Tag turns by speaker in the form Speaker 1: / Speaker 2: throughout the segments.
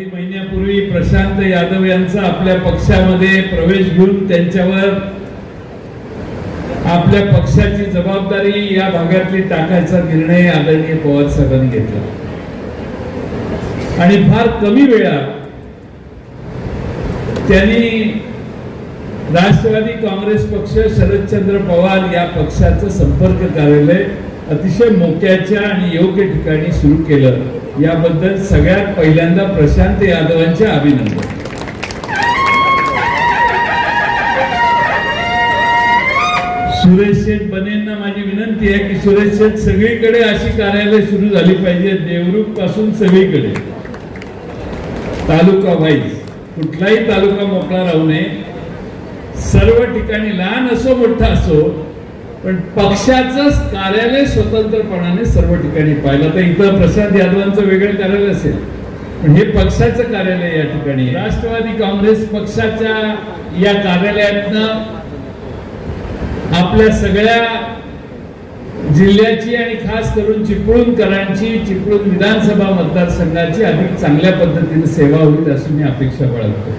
Speaker 1: काही महिन्यापूर्वी प्रशांत यादव यांचा आपल्या पक्षामध्ये प्रवेश घेऊन त्यांच्यावर आपल्या पक्षाची जबाबदारी या भागातली टाकायचा निर्णय आदरणीय पवार साहेबांनी घेतला. आणि फार कमी वेळा त्यांनी राष्ट्रवादी काँग्रेस पक्ष शरदचंद्र पवार या पक्षाचं संपर्क कार्यालय अतिशय मोक्याच्या आणि योग्य ठिकाणी सुरू केलं. याबद्दल सगळ्यात पहिल्यांदा प्रशांत यादवांचे अभिनंदन. सुरेश शेठ बनेंना माझी विनंती आहे की सुरेश शेठ सगळीकडे अशी कार्यालय सुरू झाली पाहिजे देवरूखपासून सगळीकडे. तालुका वाईज कुठलाही तालुका मोकळा राहू नये. सर्व ठिकाणी लहान असो मोठा असो पण पक्षाच कार्यालय स्वतंत्रपणाने सर्व ठिकाणी पाहिलं. तर इथं प्रसाद यादवांचं वेगळं कार्यालय असेल. पण हे पक्षाचं कार्यालय या ठिकाणी राष्ट्रवादी काँग्रेस पक्षाच्या या कार्यालयातनं आपल्या सगळ्या जिल्ह्याची आणि खास करून चिपळूणकरांची चिपळूण विधानसभा मतदारसंघाची अधिक चांगल्या पद्धतीने सेवा होईल अशी मी अपेक्षा बाळगतो.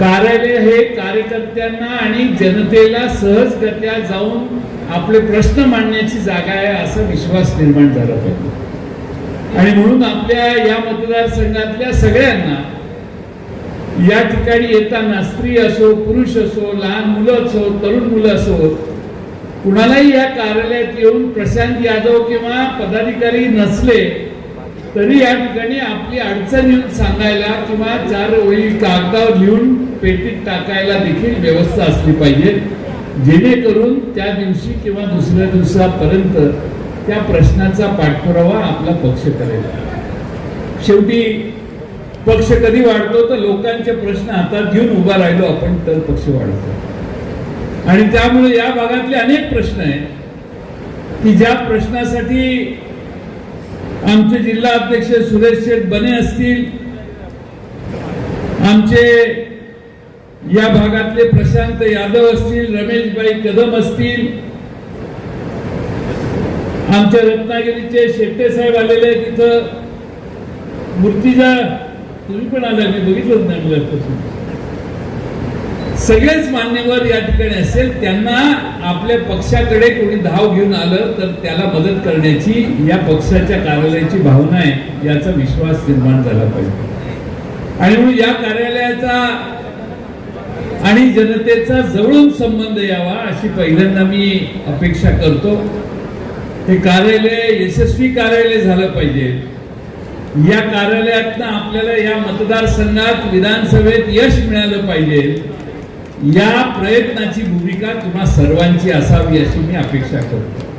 Speaker 1: कार्यालय हे कार्यकर्त्यांना आणि जनतेला सहजगत्या जाऊन आपले प्रश्न मांडण्याची जागा आहे असा विश्वास निर्माण झाला पाहिजे. आणि म्हणून आपल्या या मतदारसंघातल्या सगळ्यांना या ठिकाणी येताना स्त्री असो पुरुष असो लहान मुलं असो तरुण मुलं असो कुणालाही या कार्यालयात येऊन प्रशांत यादव किंवा पदाधिकारी नसले तरी या ठिकाणी आपली अडचण येऊन सांगायला किंवा चार ओळी कागदावर लिहून पेटीत टाकायला देखील व्यवस्था असली पाहिजे. जेणेकरून त्या दिवशी किंवा दुसऱ्या दिवसापर्यंत त्या प्रश्नाचा पाठपुरावा आपला पक्ष करेल. शेवटी पक्ष कधी वाढतो तर लोकांचे प्रश्न हातात घेऊन उभा राहिलो आपण तर पक्ष वाढतो. आणि त्यामुळे या भागातले अनेक प्रश्न आहेत की ज्या प्रश्नासाठी आमचे जिल्हा अध्यक्ष सुरेश शेठ बने असतील आमचे या भागातले प्रशांत यादव असतील रमेशबाई कदम असतील आमच्या रत्नागिरीचे शेट्टे साहेब आलेले आहेत तिथं मूर्तीजा तुम्ही पण आला मी बघितलंच नाही मला सगळेच मान्यवर या ठिकाणी असेल त्यांना आपल्या पक्षाकडे कोणी धाव घेऊन आलं तर त्याला मदत करण्याची या पक्षाच्या कार्यालयाची भावना आहे याचा विश्वास निर्माण झाला पाहिजे. आणि म्हणून या कार्यालयाचा आणि जनतेचा जवळून संबंध यावा अशी पहिल्यांदा मी अपेक्षा करतो. हे कार्यालय यशस्वी कार्यालय झालं पाहिजे. या कार्यालयातनं आपल्याला या मतदारसंघात विधानसभेत यश मिळालं पाहिजे. या प्रयत्नाची भूमिका तुम्हा सर्वांची असावी अशी मी अपेक्षा करतो.